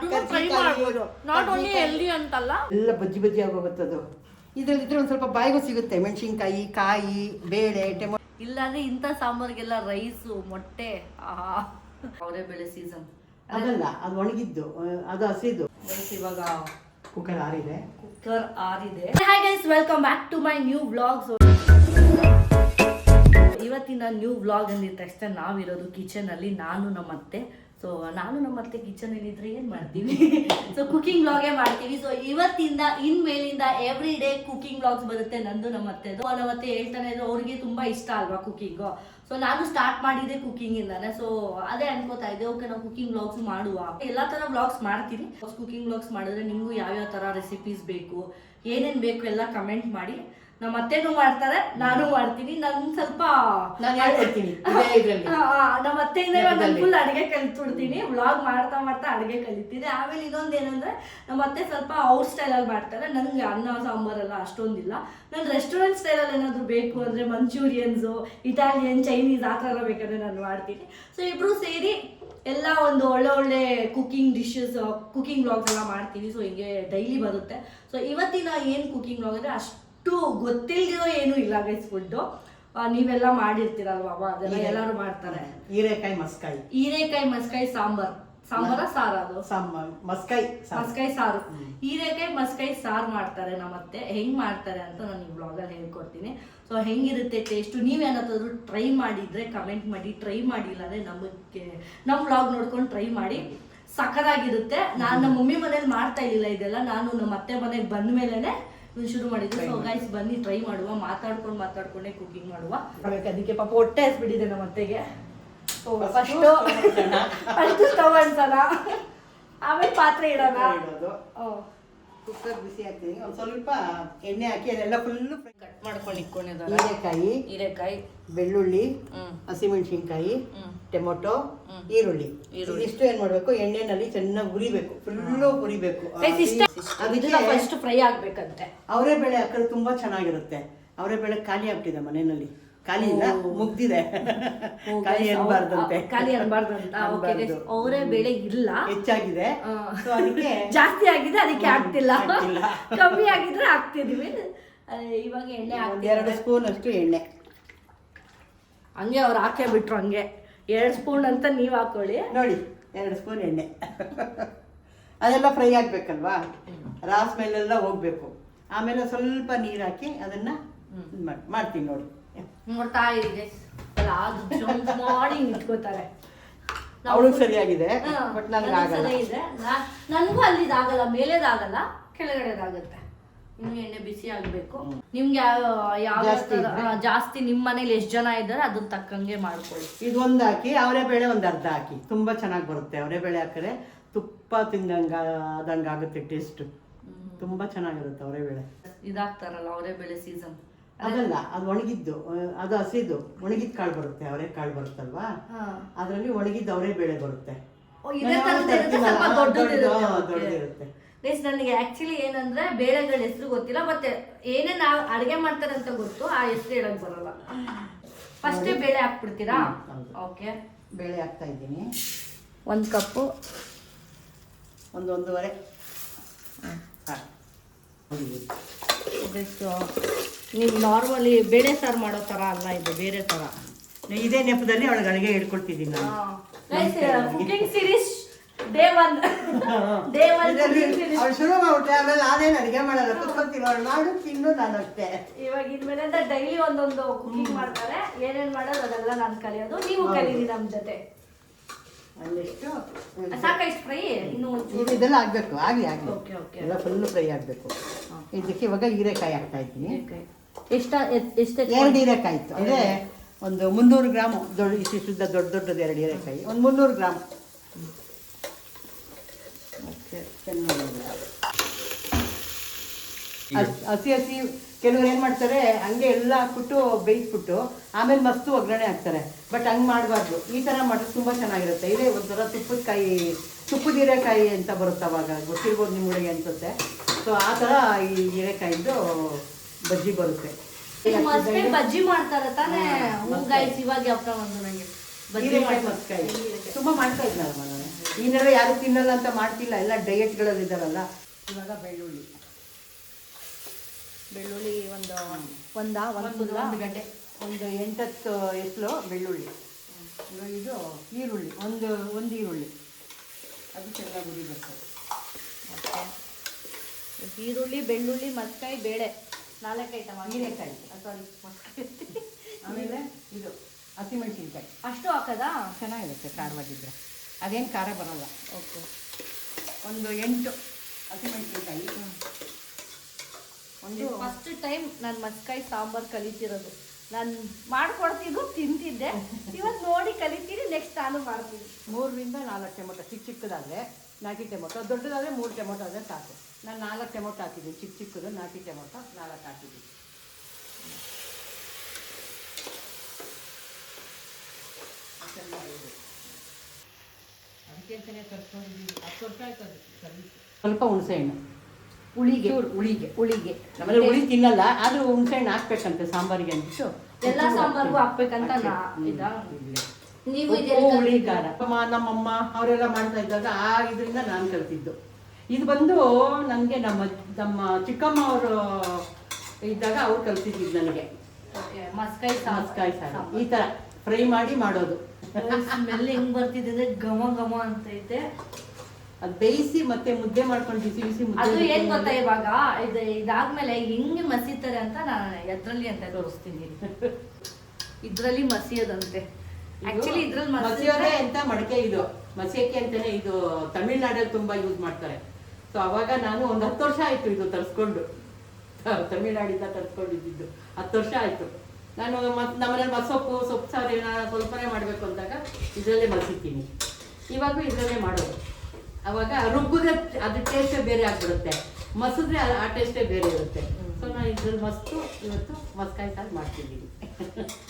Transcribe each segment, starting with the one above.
ಅದನ್ನು ಟ್ರೈ ಮಾಡ್ಬೋದು. Not only healthy ಅಂತಲ್ಲ. ಎಲ್ಲ ಬಜ್ಜಿ ಬಜ್ಜಿ ಆಗೋಗುತ್ತದು ಇದ್ರಲ್ಲಿದ್ರೆ ಒಂದ್ ಸ್ವಲ್ಪ ಬಾಯಿಗೂ ಸಿಗುತ್ತೆ. ಮೆಣಸಿನ್ಕಾಯಿ ಕಾಯಿ ಬೇಳೆ ಟೊಮೊ ಇಲ್ಲಾಂದ್ರೆ ಇಂಥ ಸಾಂಬಾರ್ಗೆಲ್ಲ ರೈಸು ಮೊಟ್ಟೆ ಆಹಾ ಅವರೇ ಬೆಳೆ ಸೀಸನ್ ಅದಲ್ಲ ಅದು ಒಣಗಿದ್ದು ಅದು ಹಸಿದು. ಇವಾಗ ಕುಕ್ಕರ್ ಆರಿದೆ. Cooker ಆರಿದೆ. Hi guys welcome back to my new vlogs ಇವತ್ತಿನ ನ್ಯೂ ವ್ಲಾಗ್ ಅಂದಿದ ತಕ್ಷಣ ನಾವಿರೋದು ಕಿಚನ್ ಅಲ್ಲಿ ನಾನು ನಮ್ಮ ಅತ್ತೆ ಸೊ ನಾನು ನಮ್ಮ ಅತ್ತೆ ಕಿಚನ್ ಅಲ್ಲಿ ಇದ್ರೆ ಏನ್ ಮಾಡ್ತೀವಿ? ಸೊ ಕುಕಿಂಗ್ ವ್ಲಾಗೇ ಮಾಡ್ತೀವಿ. ಸೊ ಇವತ್ತಿಂದ ಇನ್ ಮೇಲಿಂದ ಎವ್ರಿ ಡೇ ಕುಕಿಂಗ್ ಬ್ಲಾಗ್ಸ್ ಬರುತ್ತೆ ನಂದು, ನಮ್ಮ ಅತ್ತೆದು. ನಮ್ಮ ಅತ್ತೆ ಹೇಳ್ತಾನೆ ಇದ್ರು, ಅವ್ರಿಗೆ ತುಂಬಾ ಇಷ್ಟ ಅಲ್ವಾ ಕುಕಿಂಗು ಸೊ ನಾನು ಸ್ಟಾರ್ಟ್ ಮಾಡಿದೆ ಕುಕಿಂಗ್ ಇಂದಾನೆ. ಸೊ ಅದೇ ಅನ್ಕೋತಾ ಇದ್ದೆ, ಓಕೆ, ನಾವು ಕುಕಿಂಗ್ ಬ್ಲಾಗ್ಸ್ ಮಾಡುವ. ಎಲ್ಲಾ ತರ ಬ್ಲಾಗ್ಸ್ ಮಾಡ್ತೀನಿ. ಕುಕಿಂಗ್ ಬ್ಲಾಗ್ಸ್ ಮಾಡಿದ್ರೆ ನಿಮ್ಗೂ ಯಾವ್ಯಾವ ತರ ರೆಸಿಪೀಸ್ ಬೇಕು, ಏನೇನ್ ಬೇಕು ಎಲ್ಲ ಕಮೆಂಟ್ ಮಾಡಿ. ನಮ್ಮ ಅತ್ತೆನೂ ಮಾಡ್ತಾರೆ ನಾನು ಮಾಡ್ತೀನಿ. ನನ್ ಸ್ವಲ್ಪ ನಮ್ಮ ಅತ್ತೆಯಿಂದ. ಫುಲ್ ಅಡಿಗೆ ಕಲಿತ್ಬಿಡ್ತೀನಿ. ವ್ಲಾಗ್ ಮಾಡ್ತಾ ಮಾಡ್ತಾ ಅಡಿಗೆ ಕಲಿತೀನಿ. ಆಮೇಲೆ ಇನ್ನೊಂದು ಏನಂದ್ರೆ ನಮ್ಮ ಅತ್ತೆ ಸ್ವಲ್ಪ ಔಟ್ ಸ್ಟೈಲಲ್ಲಿ ಮಾಡ್ತಾರೆ. ನನ್ಗೆ ಅನ್ನ ಸಾಂಬಾರೆಲ್ಲ ಅಷ್ಟೊಂದಿಲ್ಲ. ನಾನು ರೆಸ್ಟೋರೆಂಟ್ ಸ್ಟೈಲಲ್ಲಿ ಏನಾದ್ರು ಬೇಕು ಅಂದ್ರೆ ಮಂಚೂರಿಯನ್ಸ್ ಇಟಾಲಿಯನ್ ಚೈನೀಸ್ ಆ ಥರ ಬೇಕಾದ್ರೆ ನಾನು ಮಾಡ್ತೀನಿ. ಸೊ ಇಬ್ರು ಸೇರಿ ಎಲ್ಲ ಒಂದು ಒಳ್ಳೆ ಒಳ್ಳೆ ಕುಕಿಂಗ್ ಡಿಶಸ್ ಕುಕಿಂಗ್ ವ್ಲಾಗ್ಸ್ ಎಲ್ಲ ಮಾಡ್ತೀವಿ. ಸೊ ಹಿಂಗೆ ಡೈಲಿ ಬರುತ್ತೆ. ಸೊ ಇವತ್ತಿನ ಏನು ಕುಕಿಂಗ್ ವ್ಲಾಗ್ ಅಂದರೆ ಅಷ್ಟು ಗೊತ್ತಿಲ್ದಿರೋ ಏನು ಇಲ್ಲ ಗೈಸ್ ಫುಡ್ಡು ನೀವೆಲ್ಲ ಮಾಡಿರ್ತೀರಲ್ವಾ ಅದೆಲ್ಲ ಎಲ್ಲರೂ ಮಾಡ್ತಾರೆ. ಹೀರೆಕಾಯಿ ಮಸ್ಕಾಯಿ. ಹೀರೆಕಾಯಿ ಮಸ್ಕಾಯಿ ಸಾಂಬಾರ್. ಸಾಂಬಾರ ಸಾರು ಅದು. ಮಸ್ಕಾಯಿ. ಮಸ್ಕಾಯಿ ಸಾರು. ಹೀರೆಕಾಯಿ ಮಸ್ಕಾಯಿ ಸಾರು ಮಾಡ್ತಾರೆ ನಮ್ಮತ್ತೆ ಹೆಂಗ್ ಮಾಡ್ತಾರೆ ಅಂತ ನಾನು ಈ ಬ್ಲಾಗಲ್ಲಿ ಹೇಳ್ಕೊಡ್ತೀನಿ. ಸೊ ಹೆಂಗಿರುತ್ತೆ ಟೇಸ್ಟು ನೀವೇನಾದ್ರು ಟ್ರೈ ಮಾಡಿದ್ರೆ ಕಮೆಂಟ್ ಮಾಡಿ. ಟ್ರೈ ಮಾಡಿಲ್ಲ ಅಂದ್ರೆ ನಮಗೆ ನಮ್ಮ ಬ್ಲಾಗ್ ನೋಡ್ಕೊಂಡು ಟ್ರೈ ಮಾಡಿ. ಸಖತ್ತಾಗಿರುತ್ತೆ. ನಾನು ನಮ್ಮ ಮಮ್ಮಿ ಮನೇಲಿ ಮಾಡ್ತಾ ಇರಲಿಲ್ಲ ಇದೆಲ್ಲ. ನಾನು ನಮ್ಮ ಅತ್ತೆ ಮನೆಗೆ ಬಂದ ಮೇಲೆನೆ ಶುರು ಮಾಡಿದ್ವಿ. ಸೊ ಗೈಸ್ ಬನ್ನಿ ಟ್ರೈ ಮಾಡುವ ಮಾತಾಡ್ಕೊಂಡು ಮಾತಾಡ್ಕೊಂಡೆ ಕುಕಿಂಗ್ ಮಾಡುವ. ಅದಕ್ಕೆ ಪಾಪ ಹೊಟ್ಟೆ ಹಸ್ಬಿಟ್ಟಿದೆ ನಮ್ಮ ಅತ್ತೆಗೆ. ಫಸ್ಟ್ ಫಸ್ಟ್ ಸ್ಟವ್ ಅನ್ಸಲ್ಲ ಆಮೇಲೆ ಪಾತ್ರೆ ಇಡೋಣ. ಇಡೋದು. ಓ ಕುಕ್ಕರ್ ಬಿಸಿ ಹಾಕ್ತೀನಿ ಒಂದು ಸ್ವಲ್ಪ ಎಣ್ಣೆ ಹಾಕಿ ಅದೆಲ್ಲ ಫುಲ್ಲು ಕಟ್ ಮಾಡ್ಕೊಂಡು ಇಟ್ಕೊಂಡಿದ್ದಾರೆ. ಹೀರೆಕಾಯಿ ಹೀರೆಕಾಯಿ. ಬೆಳ್ಳುಳ್ಳಿ ಹಸಿ ಹಸಿಮೆಣಸಿನ್ಕಾಯಿ ಟೊಮೊಟೊ ಈರುಳ್ಳಿ. ಈರುಳ್ಳಿ. ಇಷ್ಟು ಏನ್ ಮಾಡ್ಬೇಕು? ಎಣ್ಣೆನಲ್ಲಿ ಚೆನ್ನಾಗಿ ಹುರಿಬೇಕು. ಫುಲ್ಲು ಹುರಿಬೇಕು. ಅದಕ್ಕೆ ಫಸ್ಟ್ ಫ್ರೈ ಆಗ್ಬೇಕಂತೆ. ಅವರೇ ಬೆಳೆ ಹಾಕಿದ್ರೆ ತುಂಬಾ ಚೆನ್ನಾಗಿರುತ್ತೆ. ಅವರೇ ಬೆಳೆ ಖಾಲಿ ಆಗ್ಬಿಟ್ಟಿದೆ ಮನೆಯಲ್ಲಿ. ಖಾಲಿ ಇಲ್ಲ ಮುಗ್ದಿದೆ. ಖಾಲಿ ಅನ್ಬಾರ್ದಂತೆ. ಖಾಲಿ ಅನ್ಬಾರ್ದಂತ. ಅವರೇ ಬೆಳೆ ಇಲ್ಲ. ಹೆಚ್ಚಾಗಿದೆ. ಜಾಸ್ತಿ ಆಗಿದೆ ಅದಕ್ಕೆ ಆಗ್ತಿಲ್ಲ. ಕಮ್ಮಿ ಆಗಿದ್ರೆ ಆಗ್ತಿದೀವಿ. ಇವಾಗ ಎಣ್ಣೆ ಎರಡು ಸ್ಪೂನ್ ಅಷ್ಟು ಎಣ್ಣೆ. ಹಂಗೆ ಅವ್ರು ಹಾಕೇ ಬಿಟ್ರು ಹಂಗೆ. ಎರಡು ಸ್ಪೂನ್ ಅಂತ ನೀವ್ ಹಾಕೊಳ್ಳಿ. ನೋಡಿ ಎರಡು ಸ್ಪೂನ್ ಎಣ್ಣೆ. ಅದೆಲ್ಲ ಫ್ರೈ ಆಗ್ಬೇಕಲ್ವಾ? ರಾಸ್ ಮೇಲೆಲ್ಲ ಹೋಗ್ಬೇಕು. ಆಮೇಲೆ ಸ್ವಲ್ಪ ನೀರು ಹಾಕಿ ಅದನ್ನ ಮಾಡ್ತೀನಿ ನೋಡಿ. ನೋಡ್ತಾ ಇದೆ. ಅಲ್ಲ ಅದು ಜಂಪ್ ಮಾಡಿ ನಿಂತ್ಕೋತಾರೆ. ಅವಳು ಸರಿಯಾಗಿದೆ ಬಟ್ ನನಗೆ ಆಗಲ್ಲ. ಇದೆ ನನ್ಗೂ ಅಲ್ಲಿದಾಗಲ್ಲ ಮೇಲೆದಾಗಲ್ಲ ಕೆಳಗಡೆದಾಗುತ್ತೆ. ಇನ್ನು ಎಣ್ಣೆ ಬಿಸಿ ಆಗಬೇಕು. ನಿಮ್ಗೆ ಯಾವ ಜಾಸ್ತಿ ನಿಮ್ಮ ಮನೇಲಿ ಎಷ್ಟು ಜನ ಇದ್ದಾರೆ ಅದನ್ನ ತಕ್ಕಂಗೆ ಮಾಡ್ಕೊಳ್ಳಿ. ಇದು ಒಂದು ಹಾಕಿ ಅವರೇ ಬೇಳೆ ಒಂದು ಅರ್ಧ ಹಾಕಿ. ತುಂಬಾ ಚೆನ್ನಾಗಿ ಬರುತ್ತೆ ಅವರೇ ಬೇಳೆ ಹಾಕಿದ್ರೆ ತುಪ್ಪ ತಿಂದಂಗ ಆದಂಗ ಆಗುತ್ತೆ ಟೇಸ್ಟ್ ತುಂಬಾ ಚೆನ್ನಾಗಿರುತ್ತೆ ಅವರೇ ಬೇಳೆ. ಇದಾಗ್ತಾರಲ್ಲ ಅವರೇ ಬೇಳೆ ಸೀಸನ್ ಅದಲ್ಲ ಅದು ಒಣಗಿದ್ದು ಅದು ಹಸಿದು ಒಣಗಿದ ಕಾಳು ಬರುತ್ತೆ ಅವರೇ ಕಾಳು ಬರುತ್ತಲ್ವಾ? ಅದರಲ್ಲಿ ಒಣಗಿದ್ದು ಅವರೇ ಬೇಳೆ ಬರುತ್ತೆ. ನಾವು ದೊಡ್ಡದಿರುತ್ತೆ. ನನಗೆ ಆಕ್ಚುಲಿ ಏನಂದ್ರೆ ಬೇಳೆಗಳ ಹೆಸರು ಗೊತ್ತಿಲ್ಲ ಮತ್ತೆ ಏನೇನ್ ಅಡಿಗೆ ಮಾಡ್ತಾರೆ ಅಂತ ಗೊತ್ತು ಆ ಹೆಸರು ಹೇಳಕ್ ಬರಲ್ಲ. ಫಸ್ಟೇ ಬೇಳೆ ಹಾಕ್ಬಿಡ್ತೀರಾ? ಓಕೆ. ಬೇಳೆ ಹಾಕ್ತಾ ಇದ್ದೀನಿ. ಒಂದು ಕಪ್ಪು. ಒಂದು ಒಂದೂವರೆ. ಹಾ. ನೀವು ನಾರ್ಮಲಿ ಬೇಳೆ ಸಾರು ಮಾಡೋ ಥರ ಅಲ್ಲ ಇದು ಬೇರೆ ಥರ ಇದೇ ನೆಪದಲ್ಲಿ ಅವಳಿಗೆ ಅಡುಗೆ ಹಿಡ್ಕೊಳ್ತಿದ್ದೀನಿ cooking series day one day one ಅವಳು ಶುರು ಮಾಡ್ಬಿಟ್ರೆ ಆಮೇಲೆ ನಾನೇನು ಅಡುಗೆ ಮಾಡಲ್ಲ ಕುತ್ಕೊಂತೀನಿ ಅವಳು ಮಾಡು ತಿನ್ನು ನಾನು ಅಷ್ಟೇ. ಇವಾಗ ಇನ್ಮೇಲಿಂದ ಡೈಲಿ ಒಂದೊಂದು ಕುಕಿಂಗ್ ಮಾಡ್ತಾರೆ. ಏನೇನು ಮಾಡೋದು ಅದೆಲ್ಲ ನಾನು ಕಲಿಯೋದು ನೀವು ಕಲೀರಿ ನಮ್ಮ ಜೊತೆ. ಸಾಕೈಸ್ ಫ್ರೈ ಇನ್ನು ಇದೆಲ್ಲ ಆಗಬೇಕು ಆಗಲಿ ಆಗಿ ಓಕೆ ಓಕೆ ಎಲ್ಲ ಫುಲ್ಲು ಫ್ರೈ ಆಗಬೇಕು. ಇದಕ್ಕೆ ಇವಾಗ ಹೀರೆಕಾಯಿ ಹಾಕ್ತಾ ಇದ್ದೀನಿ. ಎಷ್ಟ ಎಷ್ಟು ಎರಡು ಹೀರೆಕಾಯಿ ಇತ್ತು. ಅಂದರೆ ಒಂದು ಮುನ್ನೂರು ಗ್ರಾಮ್ ದೊಡ್ಡ ಇಷ್ಟಿಷ್ಟುದ್ದ ದೊಡ್ಡ ದೊಡ್ಡದು ಎರಡು ಹೀರೆಕಾಯಿ. ಒಂದು ಮುನ್ನೂರು ಗ್ರಾಮ್. ಚೆನ್ನಾಗಿ ಹಸ್- ಹಸಿ ಹಸಿ ಕೆಲವ್ರು ಏನು ಮಾಡ್ತಾರೆ ಹಂಗೆ ಎಲ್ಲ ಹಾಕ್ಬಿಟ್ಟು ಬೇಯಿಸ್ಬಿಟ್ಟು ಆಮೇಲೆ ಮಸ್ತು ಒಗ್ಗರಣೆ ಹಾಕ್ತಾರೆ. ಬಟ್ ಹಂಗೆ ಮಾಡಬಾರ್ದು. ಈ ಥರ ಮಾಡಿದ್ರೆ ತುಂಬ ಚೆನ್ನಾಗಿರುತ್ತೆ. ಇದೇ ಒಂಥರ ತುಪ್ಪದ ಕಾಯಿ ತುಪ್ಪದ ಹೀರೆಕಾಯಿ ಅಂತ ಬರುತ್ತೆ ಅವಾಗ? ಗೊತ್ತಿರ್ಬೋದು ನಿಮ್ಮಗಳಿಗೆ ಅನ್ಸುತ್ತೆ ಸೊ ಆ ಥರ ಈ ಹೀರೆಕಾಯಿದ್ದು ಬಜ್ಜಿ ಬರುತ್ತೆ. ಬಜ್ಜಿ ಮಾಡ್ತಾರೆ ತಾನೇ? ಇವಾಗ ಮಸ್ಕಾಯಿ. ಮಾಡ್ತಾ ನಾನು ಈ ನಡುವೆ ಯಾರು ತಿನ್ನಲ್ಲ ಅಂತ ಮಾಡ್ತಿಲ್ಲ. ಎಲ್ಲ ಡಯೆಟ್ಗಳಲ್ಲಿ ಇದ್ದಾರಲ್ಲ ಇವಾಗ ಬೆಳ್ಳುಳ್ಳಿ. ಬೆಳ್ಳುಳ್ಳಿ ಒಂದು ಒಂದ ಒಂದು ಒಂದು ಒಂದು ಗಂಟೆ. ಒಂದು ಎಂಟತ್ತು ಎಸ್ಲು ಬೆಳ್ಳುಳ್ಳಿ. ಇದು ಈರುಳ್ಳಿ. ಒಂದು ಒಂದು ಈರುಳ್ಳಿ. ಅದು ಚೆನ್ನಾಗಿ ಉರಿಬೇಕು ಓಕೆ ಈರುಳ್ಳಿ ಬೆಳ್ಳುಳ್ಳಿ ಮಸ್ಕಾಯಿ ಬೇಳೆ. ನಾಲ್ಕು ಐಟಮ್ ಹೀರೆಕಾಯಿ. ಸಾರಿ ಆಮೇಲೆ ಇದು ಹಸಿಮೆಣಸಿನ್ಕಾಯಿ ಅಷ್ಟು ಹಾಕೋದಾ? ಚೆನ್ನಾಗಿರುತ್ತೆ ಖಾರವಾಗಿದ್ದರೆ ಅದೇನು ಖಾರ ಬರಲ್ಲ. ಓಕೆ. ಒಂದು ಎಂಟು ಹಸಿಮೆಣಸಿನ್ಕಾಯಿ ಒಂದು ಫಸ್ಟ್ ಟೈಮ್ ನಾನು ಮಸ್ಕಾಯಿ ಸಾಂಬಾರು ಕಲಿತಿರೋದು. ನಾನು ಮಾಡ್ಕೊಡ್ತಿದ್ದು ತಿಂತಿದ್ದೆ. ಇವತ್ತು ನೋಡಿ ಕಲಿತೀನಿ ನೆಕ್ಸ್ಟ್ ನಾನು ಮಾಡ್ತೀನಿ. ಮೂರರಿಂದ ನಾಲ್ಕು ಟೊಮೊಟೊ ಚಿಕ್ಕ ಚಿಕ್ಕದಾದರೆ ನಾಟಿ ಟೊಮೊಟೊ ದೊಡ್ಡದಾದರೆ ಮೂರು ಟೊಮೊಟೊ ಆದರೆ ಸಾಕು. ನಾನು ನಾಲ್ಕು ಟೊಮೊಟೊ ಹಾಕಿದ್ದೀನಿ ಚಿಕ್ಕ ಚಿಕ್ಕದು ನಾಟಿ ಟೊಮೊಟೊ ನಾಲ್ಕು ಹಾಕಿದ್ದೀನಿ. ಅದಕ್ಕೆ ಹುಣಸೆ ತರ್ಸ್ಕೊಂಡಿದ್ದೀನಿ ಹುಳಿಗೆ ಹುಳಿಗೆ ಹುಳಿಗೆ ನಮ್ಮಲ್ಲಿ ಹುಳಿ ತಿನ್ನಲ್ಲ ಆದ್ರೂ ಹುಣಸೆ ಹಣ್ಣು ಹಾಕ್ಬೇಕಂತೆ ಸಾಂಬಾರಿಗೆ ಅಂದ್ಬಿಟ್ಟು ಎಲ್ಲ ಸಾಂಬಾರ್ಗೂ ಹಾಕ್ಬೇಕಂತ ನಾ ಇದಾ? ನೀವು ಹುಳಿ ಖಾರ. ನಮ್ಮಮ್ಮ ಅವರೆಲ್ಲ ಮಾಡ್ತಾ ಇದ್ದಾಗ ಆ ಇದರಿಂದ ನಾನು ಕಲ್ತಿದ್ದು. ಇದು ಬಂದು ನನಗೆ ನಮ್ಮ ನಮ್ಮ ಚಿಕ್ಕಮ್ಮ ಅವರು ಇದ್ದಾಗ ಅವ್ರು ಕಲ್ತಿದ್ದು ನನಗೆ. ಮಸ್ಕಾಯಿ ಮಸ್ಕಾಯಿ ಸಾರು ಈ ಥರ ಫ್ರೈ ಮಾಡಿ ಮಾಡೋದು. ಸ್ಮೆಲ್ ಹೆಂಗ್ ಬರ್ತಿದೆ ಅಂದ್ರೆ ಘಮ ಘಮ ಅಂತ ಐತೆ. ಅದು ಬೇಯಿಸಿ ಮತ್ತೆ ಮುದ್ದೆ ಮಾಡ್ಕೊಂಡು ಬಿಸಿ ಬಿಸಿ ಅದು ಮುದ್ದೆ ಏನ್ ಗೊತ್ತಾ ಇವಾಗ? ಇದು ಇದಾದ್ಮೇಲೆ ಹಿಂಗೆ ಮಸೀತಾರೆ ಅಂತ ನಾನು ಎದ್ರಲ್ಲಿ ಅಂತ ತೋರಿಸ್ತೀನಿ. ಇದ್ರಲ್ಲಿ ಮಸಿಯೋದಂತೆ. ಆಕ್ಚುಲಿ ಇದ್ರಲ್ಲಿ ಮಸಿಯೋದೆ ಅಂತ ಮಡಕೆ ಇದು. ಮಸಿಯಕ್ಕೆ ಅಂತಾನೆ ಇದು ತಮಿಳ್ನಾಡಲ್ಲಿ ತುಂಬಾ ಯೂಸ್ ಮಾಡ್ತಾರೆ. ಸೊ ಅವಾಗ ನಾನು ಒಂದ್ ಹತ್ತು ವರ್ಷ ಆಯ್ತು ಇದು ತರಿಸ್ಕೊಂಡು. ತಮಿಳ್ನಾಡಿಂದ ತರಿಸ್ಕೊಂಡಿದ್ದು. ಹತ್ತು ವರ್ಷ ಆಯ್ತು. ನಾನು ಮತ್ ನಮ್ಮನೇಲಿ ಮಸೊಪ್ಪು ಸೊಪ್ಪು ಸಾರು ಏನಾರ ಸ್ವಲ್ಪನೇ ಮಾಡ್ಬೇಕು ಅಂದಾಗ ಇದ್ರಲ್ಲೇ ಮಸಿತೀನಿ. ಇವಾಗ ಇದ್ರಲ್ಲೇ ಮಾಡೋದು. ಅವಾಗ ರುಬ್ಬಿದ್ರೆ ಅದ್ರ ಟೇಸ್ಟೇ ಬೇರೆ ಆಗ್ಬಿಡುತ್ತೆ. ಮಸಿದ್ರೆ ಆ- ಟೇಸ್ಟೇ ಬೇರೆ ಇರುತ್ತೆ. ಸೊ ನಾನು ಇದ್ರಲ್ಲಿ ಮಸ್ತು ಇವತ್ತು ಮಸ್ಕಾಯಿ ಸಾರು ಮಾಡ್ತಿದ್ದೀನಿ.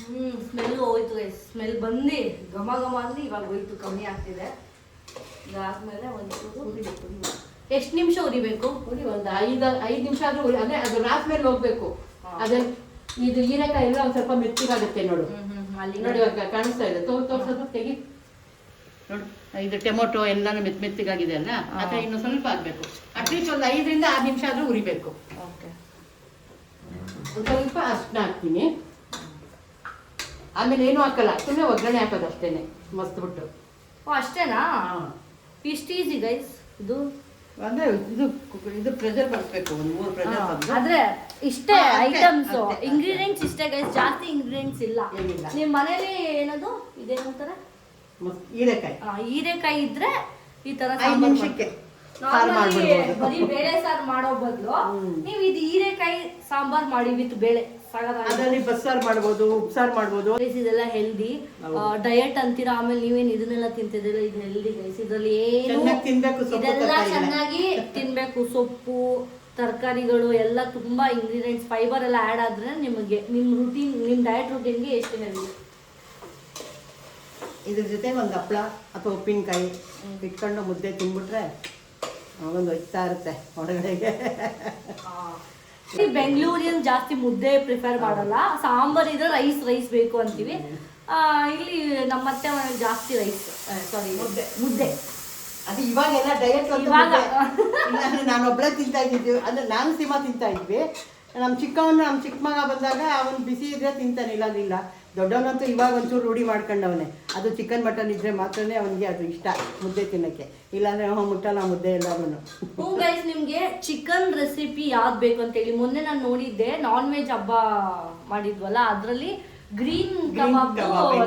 ಹ್ಮ್ ಸ್ಮೆಲ್ ಹೋಯ್ತು ಸ್ಮೆಲ್ ಬಂದು ಘಮ ಘಮ ಅಂದ್ರೆ ಇವಾಗ ಹೋಯ್ತು ಕಮ್ಮಿ ಆಗ್ತಿದೆ. ಇದಾದ್ಮೇಲೆ ಒಂದು ಉರಿಬೇಕು ಎಷ್ಟು ನಿಮಿಷ ಉರಿಬೇಕು ಉರಿ ಒಂದು ಐದು ಐದು ನಿಮಿಷ ಆದ್ರೂ ಉರಿ ಅಂದ್ರೆ ಅದು ರಾತ್ ಮೇಲೆ ಹೋಗ್ಬೇಕು. ಅದೇ ಇದು ಹೀರೆಕಾಯಿ ಎಲ್ಲ ಒಂದ್ ಸ್ವಲ್ಪ ಮೆತ್ತಿಗಾಗುತ್ತೆ ನೋಡು. ನೋಡಿ ಇವಾಗ ಕಾಣಿಸ್ತಾ ಇದೆ. ತೋ ತೋರ್ಸೋದು ತೆಗಿ. ನೋಡಿ ಇದು ಟೊಮೊಟೊ ಎಲ್ಲಾನು ಮೆತ್ತ ಮೆತ್ತಿಗಾಗಿದೆ ಅಲ್ಲ. ಅದ್ರ ಇನ್ನು ಸ್ವಲ್ಪ ಆಗ್ಬೇಕು. ಅಟ್ಲೀಸ್ಟ್ ಒಂದು ಐದರಿಂದ ಆರು ನಿಮಿಷ ಆದ್ರೂ ಉರಿಬೇಕು ಸ್ವಲ್ಪ ಅರ್ಶಿನ ಹಾಕ್ತೀನಿ. ಆಮೇಲೆ ಏನು ಹಾಕಲ್ಲ ಸುಮ್ಮನೆ ಒಗ್ಗರಣೆ ಹಾಕೋದು ಅಷ್ಟೇನೆ ಮಸ್ತ್ ಬಿಟ್ಟು. ಓ ಅಷ್ಟೇನಾ? ಇಷ್ಟು ಈಸಿ ಗೈಸ್ ಇದು? ಅಂದ್ರೆ ಇದು ಇದು ಪ್ರೆಷರ್ ಒಂದು ಮೂರು ಪ್ರೆಷರ್ ಬಂದು ಆದ್ರೆ ಇಷ್ಟೇ ಐಟಮ್ಸ್. ಇಂಗ್ರೀಡಿಯೆಂಟ್ಸ್ ಇಷ್ಟೇ ಗೈಸ್ ಜಾಸ್ತಿ ಇಂಗ್ರೀಡಿಯೆಂಟ್ಸ್ ಇಲ್ಲ. ನಿಮ್ಮ ನಿಮ್ ಮನೇಲಿ ಏನದು? ಇದೇನಂತಾರೆ? ಹೀರೆಕಾಯಿ ಆ, ಹೀರೆಕಾಯಿ ಇದ್ರೆ ಈ ತರ ಐದು ಸಾಂಬಾರ್ ನಿಮಿಷಕ್ಕೆ ಸಾರು Normally ಮಾಡ್ಬಿಡ್ಬೋದು. ಬರೀ ಬೇಳೆ ಸಾರು ಮಾಡೋ ಬದಲು. ನೀವು ಇದು ಹೀರೆಕಾಯಿ ಸಾಂಬಾರ್ ಮಾಡಿ ವಿತ್ ಬೇಳೆ ಅದರಲ್ಲಿ ಬಸ್ಸಾರು ಮಾಡ್ಬೋದು ಉಪ್ಸಾರು ಮಾಡ್ಬೋದು ಗೈಸ್ ಇದೆಲ್ಲ ಹೆಲ್ದಿ. ಡಯಟ್ ಅಂತೀರಾ ಆಮೇಲೆ ನೀವೇನ್ ಇದನ್ನೆಲ್ಲ ತಿಂತಿದ್ದೀರಾ ಇದು ಹೆಲ್ದಿ ಗೈಸ್ ಇದ್ರಲ್ಲಿ ಏನು ಚೆನ್ನಾಗಿ ತಿನ್ಬೇಕು ಸೊಪ್ಪು ಇದೆಲ್ಲ ತರಕಾರಿಗಳನ್ನ. ಚೆನ್ನಾಗಿ ತಿನ್ಬೇಕು ಸೊಪ್ಪು ತರಕಾರಿಗಳು ಎಲ್ಲ ತುಂಬಾ ಇಂಗ್ರೀಡಿಯೆಂಟ್ಸ್ ಫೈಬರ್ ಎಲ್ಲ ಆಡ್ ಆದ್ರೆ ನಿಮಗೆ ನಿಮ್ ರುಟೀನ್ ನಿಮ್ ಡಯಟ್ ರುಟೀನ್ಗೆ ಎಷ್ಟು ಹೆಲ್ದಿ ಇದ್ರ ಜೊತೆ ಒಂದು ಹಪ್ಪಳ ಅಥವಾ ಉಪ್ಪಿನಕಾಯಿ ಇಟ್ಕೊಂಡು ಮುದ್ದೆ ತಿನ್ಬಿಟ್ರೆ ಒಂದು ಒಯ್ತಾ ಇರುತ್ತೆ ಹೊರಗಡೆಗೆ ಬೆಂಗಳೂರಿನ ಜಾಸ್ತಿ ಮುದ್ದೆ ಪ್ರಿಫರ್ ಮಾಡಲ್ಲ. ಸಾಂಬಾರ್ ಇದ್ರೆ ರೈಸ್ ರೈಸ್ ಬೇಕು ಅಂತೀವಿ. ಇಲ್ಲಿ ನಮ್ಮ ಅತ್ತೆ ಮನೆಗೆ ಜಾಸ್ತಿ ರೈಸ್ ಸಾರಿ ಮುದ್ದೆ. ಮುದ್ದೆ. ಅದು ಇವಾಗೆಲ್ಲ ಡಯಟ್ ಇವಾಗ. ನಾನು ಒಬ್ಬಳೇ ತಿಂತಾ ಇದ್ದಿದ್ದು. ಅಂದ್ರೆ ನಾನು ಸಿಮಾ ತಿಂತಾ ಇದ್ವಿ. ನಮ್ಮ ಚಿಕ್ಕವನ್ನ ನಮ್ಮ ಚಿಕ್ಕ ಮಗ ಬಂದಾಗ ಅವನು ಬಿಸಿ ಇದ್ರೆ ತಿಂತಾನೆ ಇಲ್ಲ ಇಲ್ಲ. ದೊಡ್ಡವನಂತೂ ಇವಾಗ ಒಂಚೂರು ರೂಢಿ ಮಾಡ್ಕೊಂಡವನೆ. ಅದು ಚಿಕನ್ ಮಟನ್ ಇದ್ರೆ ಮಾತ್ರನೇ ಅವನಿಗೆ ಅದು ಇಷ್ಟ ಮುದ್ದೆ ತಿನ್ನಕ್ಕೆ. ಇಲ್ಲಾಂದ್ರೆ ಅವನು ಮುಟ್ಟಲ್ಲ ಮುದ್ದೆ ಎಲ್ಲಾನು ಹ್ಞೂ ಗೈಸ್ ನಿಮಗೆ ಚಿಕನ್ ರೆಸಿಪಿ ಯಾವ್ದು ಬೇಕು ಅಂತ ಹೇಳಿ. ಮೊನ್ನೆ ನಾನು ನೋಡಿದ್ದೆ ನಾನ್ ವೆಜ್ ಹಬ್ಬ ಮಾಡಿದ್ವಲ್ಲ ಅದರಲ್ಲಿ ಗ್ರೀನ್ ಕಬಾಬ್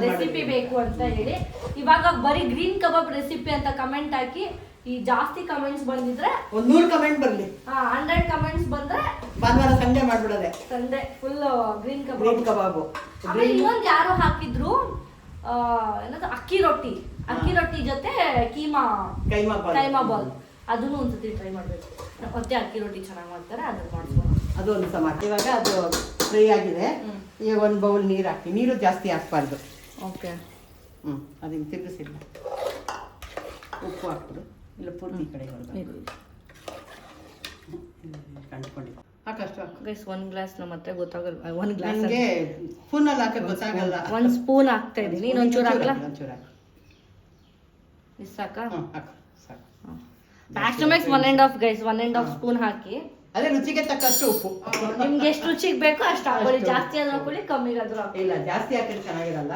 ರೆಸಿಪಿ ಬೇಕು ಅಂತ ಹೇಳಿ. ಇವಾಗ ಬರೀ ಗ್ರೀನ್ ಕಬಾಬ್ ರೆಸಿಪಿ ಅಂತ ಕಮೆಂಟ್ ಹಾಕಿ ಈ ಜಾಸ್ತಿ ಕಮೆಂಟ್ಸ್ ಬಂದಿದ್ರೆ ಒಂದ್ ನೂರು ಕಮೆಂಟ್ ಬರ್ಲಿ ಹಂಡ್ರೆಡ್ ಕಮೆಂಟ್ಸ್ ಬಂದ್ರೆ ಭಾನುವಾರ Sunday ಮಾಡ್ಬಿಡೋದೆ. Sunday full green kebab green kebab ಇನ್ನೊಂದು ಯಾರೋ ಹಾಕಿದ್ರು ಏನದು ಅಕ್ಕಿ ರೊಟ್ಟಿ. ಅಕ್ಕಿ ರೊಟ್ಟಿ ಜೊತೆ ಕೀಮಾ ಕೈಮಾ ಬಾಲ್. ಕೈಮಾ ಬಾಲ್. ಅದನ್ನು ಒಂದ್ಸತಿ ಟ್ರೈ ಮಾಡ್ಬೇಕು. ಮತ್ತೆ ಅಕ್ಕಿ ರೊಟ್ಟಿ ಚೆನ್ನಾಗಿ ಮಾಡ್ತಾರೆ ಅದನ್ನ ಮಾಡ್ಬೋದು ಅದು ಒಂದು ಸಮ. ಇವಾಗ ಅದು ಫ್ರೈ ಆಗಿದೆ. ಈಗ ಒಂದು ಬೌಲ್ ನೀರು ಹಾಕಿ. ನೀರು ಜಾಸ್ತಿ ಹಾಕ್ಬಾರ್ದು. ಓಕೆ ಹ್ಞೂ ಅದನ್ನು ತಿರುಗಿಸಿಲ್ಲ. ಉಪ್ಪು ಹಾಕ್ಬಿಡು. ಇಲ್ಲ ಪೂರ್ತಿ ಈ ಕಡೆ ಕಂಡ್ಕೊಂಡಿಲ್ಲ ಗೈಸ್ ಒಂದ್ ಗ್ಲಾಸ್ ನಮ್ಮ ಮತ್ತೆ ಗೊತ್ತಾಗಲ್ಲ ಒಂದ್ ಗ್ಲಾಸ್ ನನಗೆ ಸ್ಪೂನಲ್ಲಿ ಗೊತ್ತಾಗಲ್ಲ. ಒಂದ್ ಸ್ಪೂನ್ ಹಾಕ್ತಾ ಇನ್ನೊಂದು ಚೂರು ಹಾಕ್ಲಾ ಒಂಚೂರು ಹಾಕು. ಇಷ್ಟು ಸಾಕಾ. ಹ್ಮ್, ಹಾಕು, ಸಾಕು. Maximum one and half guys one and half spoon ಹಾಕಿ. ಅದೇ ರುಚಿಗೆ ತಕ್ಕಷ್ಟು ಉಪ್ಪು ನಿಮ್ಗೆ ಎಷ್ಟು ರುಚಿಗೆ ಬೇಕೋ ಅಷ್ಟು ಹಾಕೊಳ್ಳಿ. ಜಾಸ್ತಿ ಆದ್ರೂ ಹಾಕೊಳ್ಳಿ ಕಮ್ಮಿ ಆದ್ರೂ ಹಾಕೊಳ್ಳಿ. ಇಲ್ಲ ಜಾಸ್ತಿ ಹಾಕಿದ್ರೆ ಚೆನ್ನಾಗಿರಲ್ಲ.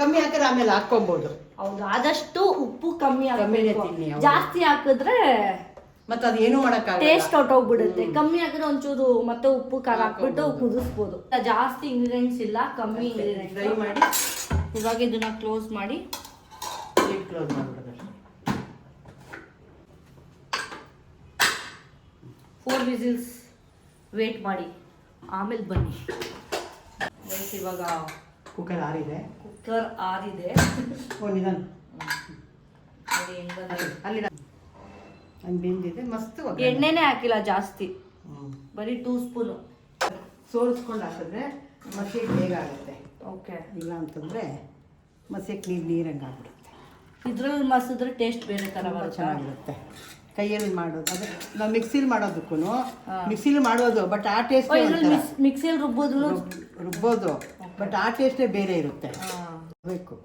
ಕಮ್ಮಿ ಹಾಕಿದ್ರೆ ಆಮೇಲೆ ಹಾಕೊಬಹುದು ಹೌದು ಆದಷ್ಟು ಉಪ್ಪು ಕಮ್ಮಿ ಆಮೇಲೆ ತಿನ್ನಿ, ಹೌದು. ಜಾಸ್ತಿ ಹಾಕಿದ್ರೆ ಮತ್ತೆ ಅದು ಏನು ಮಾಡಕ್ಕಾಗಲ್ಲ. ಟೇಸ್ಟ್ ಹೊಟ್ಟೋಗ್ಬಿಡುತ್ತೆ ಕಮ್ಮಿ ಹಾಕಿದ್ರೆ ಒಂಚೂರು ಮತ್ತೆ ಉಪ್ಪು ಖಾರ ಹಾಕ್ಬಿಟ್ಟು ಕುದಿಸ್ಬೋದು. ಜಾಸ್ತಿ ಇಂಗ್ರೀಡಿಯೆಂಟ್ಸ್ ಇಲ್ಲ ಕಮ್ಮಿ ಡ್ರೈ ಇಂಗ್ರೀಡಿಯೆಂಟ್ಸ್ ಮಾಡಿ. ಇವಾಗ ಇದನ್ನ ಕ್ಲೋಸ್ ಮಾಡಿ. ಕ್ಲೋಸ್ ಮಾಡ್ಬಿಡೋದು ಫೋರ್ ವಿಸಿಲ್ಸ್ ವೇಟ್ ಮಾಡಿ. ಆಮೇಲೆ ಬನ್ನಿ. ಇವಾಗ ಕುಕ್ಕರ್ ಆರಿದೆ. ಕುಕ್ಕರ್ ಆರಿದೆ. ಬಂದಿದೆ. ಅಲ್ಲಿ ಹಂಗೆ ಬೆಂದಿದೆ. ಮಸ್ತ್. ಎಣ್ಣೆನೇ ಹಾಕಿಲ್ಲ ಜಾಸ್ತಿ. ಬರೀ ಟೂ ಸ್ಪೂನ್ ಸೋರಿಸ್ಕೊಂಡು ಹಾಕಿದ್ರೆ ಮಸಿಗೆ ಬೇಗ ಆಗುತ್ತೆ. ಓಕೆ ಇಲ್ಲ ಅಂತಂದ್ರೆ ಮಸಿಗೆ ಕ್ಲೀನ್ ನೀರಂಗೆ ಆಗ್ಬಿಡುತ್ತೆ. ಇದ್ರಲ್ಲಿ ಮಸಿದ್ರೆ ಟೇಸ್ಟ್ ಬೇರೆ ಥರ ಚೆನ್ನಾಗಿರುತ್ತೆ. ಕೈಯಲ್ಲಿ ಮಾಡೋದು. ಅದೇ ನಾವು ಮಿಕ್ಸಿಲಿ ಮಾಡೋದಕ್ಕೂ. ಮಿಕ್ಸಿಲಿ ಮಾಡೋದು ಬಟ್ ಆ ಟೇಸ್ಟ್ ಮಿಕ್ಸಿಲಿ ಮಿಕ್ಸಿಯಲ್ಲಿ ರುಬ್ಬೋದ್ರು? ರುಬ್ಬೋದು ಬಟ್ ಆ ಟೇಸ್ಟೇ ಬೇರೆ ಇರುತ್ತೆ. ಬೇಕು.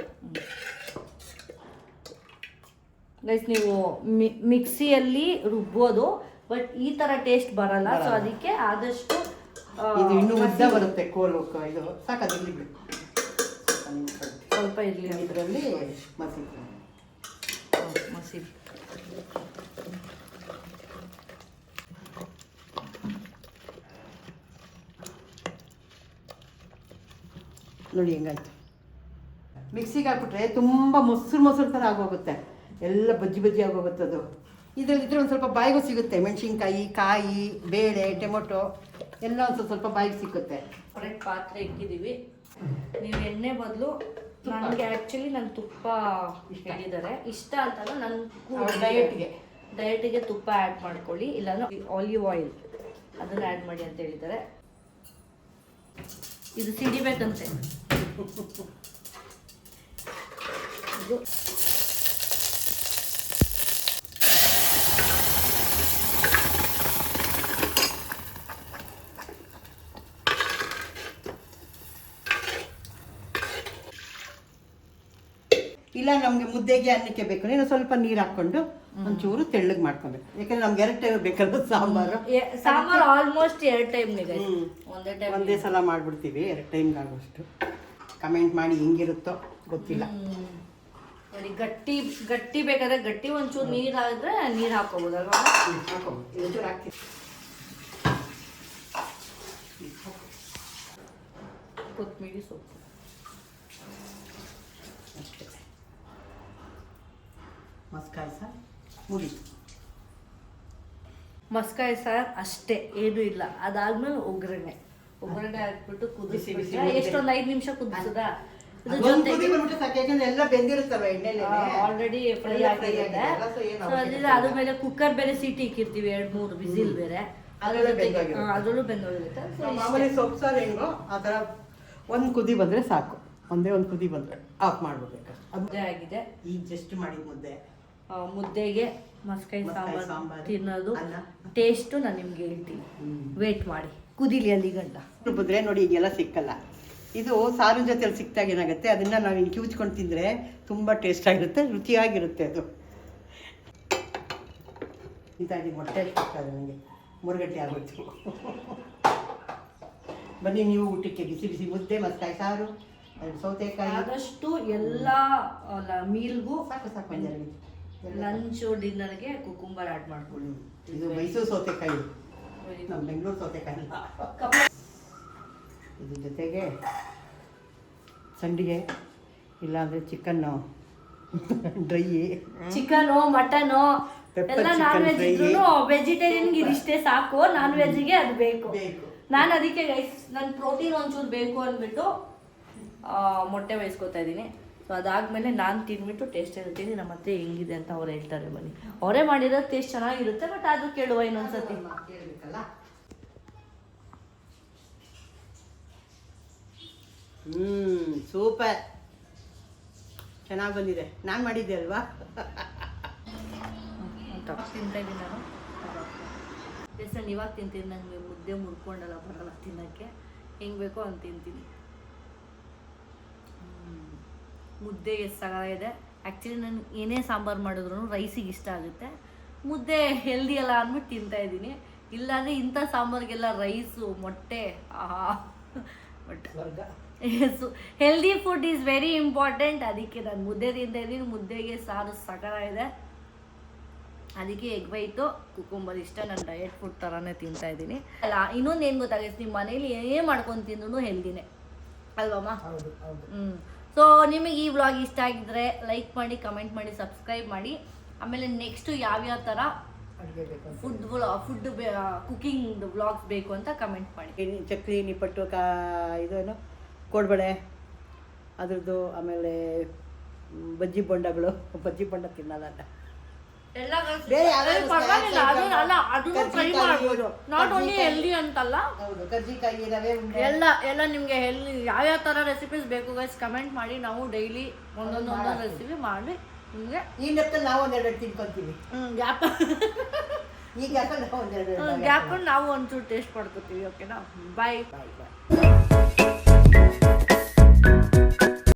ಗೈಸ್ ನೀವು ಮಿಕ್ಸಿಯಲ್ಲಿ ರುಬ್ಬೋದು ಬಟ್ ಈ ತರ ಟೇಸ್ಟ್ ಬರಲ್ಲ ಸೊ ಅದಕ್ಕೆ ಆದಷ್ಟು ಇದು ಇನ್ನು ಉದ್ದ ಬರುತ್ತೆ ಕೋಲು ಇದು. ಸಾಕದು ಇಲ್ಲಿ ಬಿಡು. ಸ್ವಲ್ಪ ಇರ್ಲಿ ಇದರಲ್ಲಿ ಮಸಿ ಮಸಿ. ನೋಡಿ ಹೆಂಗಾಯ್ತು. ಮಿಕ್ಸಿಗೆ ಹಾಕ್ಬಿಟ್ರೆ ತುಂಬ ಮೊಸರು ಮೊಸರು ಥರ ಆಗೋಗುತ್ತೆ. ಎಲ್ಲ ಬಜ್ಜಿ ಬಜ್ಜಿ ಆಗೋಗುತ್ತೆ ಅದು. ಇದರಲ್ಲಿ ಇದ್ರೆ ಒಂದು ಸ್ವಲ್ಪ ಬಾಯಿಗೂ ಸಿಗುತ್ತೆ. ಮೆಣಸಿನ್ಕಾಯಿ ಕಾಯಿ ಬೇಳೆ ಟೊಮೊಟೊ ಎಲ್ಲ ಒಂದು ಸ್ವಲ್ಪ ಬಾಯಿಗೆ ಸಿಕ್ಕುತ್ತೆ ಸಪ್ರೇಟ್ ಪಾತ್ರೆ ಇಟ್ಟಿದ್ದೀವಿ ನೀವು ಎಣ್ಣೆ ಬದಲು ನನಗೆ ಆ್ಯಕ್ಚುಲಿ ನಾನು ತುಪ್ಪ ಹೇಳಿದ್ದಾರೆ ಇಷ್ಟ ಅಂತಲ್ಲ ನನ್ನ dietಗೆ. ಡಯಟಿಗೆ ತುಪ್ಪ ಆ್ಯಡ್ ಮಾಡ್ಕೊಳ್ಳಿ. ಇಲ್ಲಾಂದ್ರೆ ಆಲಿವ್ ಆಯಿಲ್ ಅದನ್ನು ಆ್ಯಡ್ ಮಾಡಿ ಅಂತ ಹೇಳಿದ್ದಾರೆ. ಇದು ಸಿಡಿಬೇಕಂತೆ. ಇಲ್ಲ ನಮಗೆ ಮುದ್ದೆಗೆ ಅನ್ನಕ್ಕೆ ಬೇಕು. ನೀನು ಸ್ವಲ್ಪ ನೀರು ಹಾಕ್ಕೊಂಡು ಒಂಚೂರು ತೆಳ್ಳಗೆ ಮಾಡ್ಕೊಬೇಕು. ಯಾಕಂದ್ರೆ ನಮ್ಗೆ ಎರಡು ಟೈಮ್ ಬೇಕಲ್ಲ ಸಾಂಬಾರು. ಸಾಂಬಾರು ಆಲ್ಮೋಸ್ಟ್ ಎರಡು ಟೈಮ್ ಒಂದೇ ಸಲ ಮಾಡ್ಬಿಡ್ತೀವಿ ಎರಡು ಟೈಮ್ಗೆ ಆಗೋಷ್ಟು ಕಮೆಂಟ್ ಮಾಡಿ ಹೆಂಗಿರುತ್ತೋ ಗೊತ್ತಿಲ್ಲ. ನೋಡಿ ಗಟ್ಟಿ ಗಟ್ಟಿ ಬೇಕಾದ್ರೆ ಗಟ್ಟಿ ಒಂಚೂರು ನೀರು ಹಾಕಿದ್ರೆ ನೀರು ಹಾಕೋಬೋದಲ್ವಾ ಹ್ಮ್, ಹಾಕ್ಕೊಬೋದು. ಇದೊಂಚೂರು ಹಾಕ್ತೀನಿ. ಕೊತ್ತಂಬರಿ ಸೊಪ್ಪು. ಅಷ್ಟೇ. ಮಸ್ಕಾಯಿ ಸಹ ಮುಡಿ. ಮಸ್ಕಾಯಿ ಸಾರ್ ಅಷ್ಟೇ ಏನೂ ಇಲ್ಲ. ಅದಾದ್ಮೇಲೆ ಒಗ್ಗರಣೆ. ಒಗ್ಗರಣೆ ಹಾಕ್ಬಿಟ್ಟು ಕುದಿಸಿ ಬಿಸಿ. ಎಷ್ಟೊಂದು ಐದು ನಿಮಿಷ ಕುದಿಸದ? ಆಲ್ರೆಡಿ ಫ್ರೈ ಅವಶ್ಯಕತೆ ಅದ್ರ ಮೇಲೆ ಕುಕ್ಕರ್ ಬೇರೆ ಸೀಟಿ ಇಕ್ಕಿರ್ತೀವಿ ಎರಡ್ ಮೂರು ಬಿಸಿಲ್ ಬೇರೆ. ಅದರಲ್ಲೂ ಬೆಂದೋಗಿರುತ್ತೆ. ಮಾಮೂಲಿ ಸೊಪ್ಪು ಸಾರು ಹೆಂಗೋ ಆ ಥರ ಒಂದು ಕುದಿ ಬಂದರೆ ಸಾಕು. ಒಂದೇ ಒಂದು ಕುದಿ ಬಂದರೆ ಆಫ್ ಮಾಡ್ಬಿಡ್ಬೇಕು. ಮುದ್ದೆ ಆಗಿದೆ. ಈಗ ಜಸ್ಟ್ ಮಾಡಿ ಮುದ್ದೆ. ಮುದ್ದೆಗೆ ಮಸ್ಕಾಯಿ ಮಸ್ಕಾಯಿ ಸಾಂಬಾರ್ ಸಾಂಬಾರು, ತಿನ್ನೋದು. ಟೇಸ್ಟು ನಾನು ನಿಮ್ಗೆ ಹೇಳ್ತೀನಿ. ವೇಟ್ ಮಾಡಿ. ಕುದಿಲಿ ಅಲ್ಲಿ ಗಂಟ ರುಬ್ಬಿದ್ರೆ ನೋಡಿ ಈಗೆಲ್ಲ ಸಿಕ್ಕಲ್ಲ. ಇದು ಸಾರಿನ ಜೊತೆಯಲ್ಲಿ ಸಿಕ್ತಾಗ ಏನಾಗುತ್ತೆ? ಅದನ್ನ ನಾವು ಇನ್ನು ಕಿವುಚ್ಕೊಂಡು ತಿಂದರೆ ತುಂಬ ಟೇಸ್ಟ್ ಆಗಿರುತ್ತೆ ರುಚಿಯಾಗಿರುತ್ತೆ ಅದು. ಇಂತಾಗಿ ಮೊಟ್ಟೆ ಸಿಕ್ತದೆ ನನಗೆ. ಮುರುಗಟ್ಟೆ ಆಗೋಯ್ತು ಬನ್ನಿ ನೀವು ಊಟಕ್ಕೆ ಬಿಸಿ ಬಿಸಿ ಮುದ್ದೆ ಮಸ್ಕಾಯಿ ಸಾರು ಸೌತೆಕಾಯಿ. ಆದಷ್ಟು ಎಲ್ಲ ಮೀಲ್ಗೂ ಸಾಕು ಸಾಕು ಎಲ್ಲ ಲಂಚ್ ಡಿನ್ನರ್ಗೆ ಕುಕುಂಬರ್ ಆ್ಯಡ್ ಮಾಡ್ಕೊಳ್ಳಿ. ಇದು ಮೈಸೂರು ಸೌತೆಕಾಯಿ. ನಮ್ಮ ಬೆಂಗಳೂರು ಸೌತೆಕಾಯಿ ಅಲ್ಲ. ಇದ್ರ ಜೊತೆಗೆ ಸಂಡಿಗೆ ಇಲ್ಲಾಂದರೆ chicken dry. Chicken mutton Pepper ಎಲ್ಲ ನಾನ್ ವೆಜ್. ಇದ್ರು ವೆಜಿಟೇರಿಯನ್ಗೆ ಇದಿಷ್ಟೇ ಸಾಕು. ನಾನ್ ವೆಜ್ಗೆ ಅದು ಬೇಕು. ನಾನು ಅದಕ್ಕೆ ಗೈಸ್ ನನ್ನ ಪ್ರೋಟೀನ್ ಒಂಚೂರು ಬೇಕು ಅಂದ್ಬಿಟ್ಟು ಮೊಟ್ಟೆ ಬೇಯಿಸ್ಕೊತಾ ಇದ್ದೀನಿ. ಸೊ ಅದಾದಮೇಲೆ ನಾನು ತಿನ್ಬಿಟ್ಟು ಟೇಸ್ಟ್ ಹೇಳ್ತೀನಿ ನಮ್ಮ ಹತ್ರ ಹೆಂಗಿದೆ ಅಂತ ಅವ್ರು ಹೇಳ್ತಾರೆ ಬನ್ನಿ. ಅವರೇ ಮಾಡಿರೋ ಟೇಸ್ಟ್ ಚೆನ್ನಾಗಿರುತ್ತೆ ಬಟ್ ಅದು ಕೇಳುವ ಇನ್ನೊಂದ್ಸತಿ. ಕೇಳಬೇಕಲ್ಲ ಹ್ಞೂ ಸೂಪರ್ ಚೆನ್ನಾಗಿ ಬಂದಿದೆ. ನಾನು ಮಾಡಿದ್ದೆ ಅಲ್ವಾ? ತಿಂತಾ ಇದ್ದೀನಿ ನಾನು. ಎಸ್ ನಾನು ಇವಾಗ ತಿಂತೀನಿ ನನಗೆ ಮುದ್ದೆ ಮುರ್ಕೊಂಡಲ್ಲ ಬರಲ್ಲ ತಿನ್ನೋಕ್ಕೆ. ಹೆಂಗ್ ಬೇಕೋ ಅಂತ ತಿಂತೀನಿ. ಮುದ್ದೆ ಎಷ್ಟು ಇದೆ. ಆ್ಯಕ್ಚುಲಿ ನಾನು ಏನೇ ಸಾಂಬಾರು ಮಾಡಿದ್ರು ರೈಸಿಗೆ ಇಷ್ಟ ಆಗುತ್ತೆ. ಮುದ್ದೆ ಹೆಲ್ದಿ ಅಲ್ಲ ಅಂದ್ಬಿಟ್ಟು ತಿಂತಾ ಇದ್ದೀನಿ. ಇಲ್ಲಾಂದರೆ ಇಂಥ ಸಾಂಬಾರಿಗೆಲ್ಲ ರೈಸು ಮೊಟ್ಟೆ ಆಹಾ. ಬಟ್ ಸ್ವರ್ಗ healthy food is very important ಅದಕ್ಕೆ ನಾನು ಮುದ್ದೆ ತಿಂತಾ ಇದ್ದೀನಿ. ಮುದ್ದೆಗೆ ಸಾರು ಸಕರ ಇದೆ. ಅದಕ್ಕೆ ಎಗ್ ವೈಟು ಕುಕುಂಬರ್ ಇಷ್ಟ. ನಾನು ಡಯಟ್ ಫುಡ್ ಥರನೇ ತಿಂತಾ ಇದ್ದೀನಿ. ಅಲ್ಲ ಇನ್ನೊಂದು ಏನು ಗೊತ್ತಾಗೈತೆ? ನಿಮ್ಮ ಮನೇಲಿ ಏನೇ ಮಾಡ್ಕೊಂಡು ತಿಂದ್ರು ಹೆಲ್ದಿನೇ ಅಲ್ವಮ್ಮ? ಹೌದು ಹೌದು. ಹ್ಞೂ ಸೊ ನಿಮಗೆ ಈ ವ್ಲಾಗ್ ಇಷ್ಟ ಆಗಿದ್ರೆ ಲೈಕ್ ಮಾಡಿ ಕಮೆಂಟ್ ಮಾಡಿ ಸಬ್ಸ್ಕ್ರೈಬ್ ಮಾಡಿ. ಆಮೇಲೆ ನೆಕ್ಸ್ಟು ಯಾವ್ಯಾವ ಥರ ಅಡುಗೆ ಬೇಕು ಅಂತ ಫುಡ್ ಫುಡ್ ಕುಕಿಂಗ್ ವ್ಲಾಗ್ಸ್ ಬೇಕು ಅಂತ ಕಮೆಂಟ್ ಮಾಡಿ. ಚಕ್ರಿ ಚಕ್ಲಿ ನಿಪ್ಪಟ್ಟು ಕಾ ಇದೇನು ಕೋಡ್ಬಳೆ ಅದ್ರದ್ದು ಆಮೇಲೆ ಬಜ್ಜಿ ಬೊಂಡಗಳು. ಬಜ್ಜಿ ಬೊಂಡ ತಿನ್ನಲ್ಲ ಎಲ್ಲ ಬೇರೆ ಯಾವ್ಯಾವ ಪರವಾಗಿಲ್ಲ snacks ಅದು ಅಲ್ಲ ಅದನ್ನು ಟ್ರೈ ಕರ್ಜಿಕಾಯಿ, ಮಾಡ್ಬೋದು. Not only. ಹೆಲ್ದಿ ಅಂತಲ್ಲ. ಹೌದು ಕರ್ಜಿಕಾಯಿ ರವೆ ಉಂಡೆ. ಎಲ್ಲ ಎಲ್ಲ ನಿಮಗೆ ಹೆಲ್ದಿ ಯಾವ್ಯಾವ ತರ ರೆಸಿಪೀಸ್ ಬೇಕು ಗೈಸ್ ಕಮೆಂಟ್ ಮಾಡಿ ನಾವು ಡೈಲಿ ಒಂದೊಂದು ಒಂದೊಂದು ರೆಸಿಪಿ ಮಾಡಿ ನಿಮಗೆ ಈ ನೆಪ್ಪಲ್ಲಿ ನಾವು ಒಂದೆರಡು ತಿನ್ಕೊಂತೀವಿ. ಗ್ಯಾಪ್. ಈ ಗ್ಯಾಪಲ್ಲಿ ನಾವು ಒಂದೆರಡು ಗ್ಯಾಪ್ ನಾವು ಒಂಚೂರು ಟೇಸ್ಟ್ ಮಾಡ್ಕೋತೀವಿ ಓಕೆನಾ ಬಾಯ್ ಬಾಯ್ ಬಾಯ್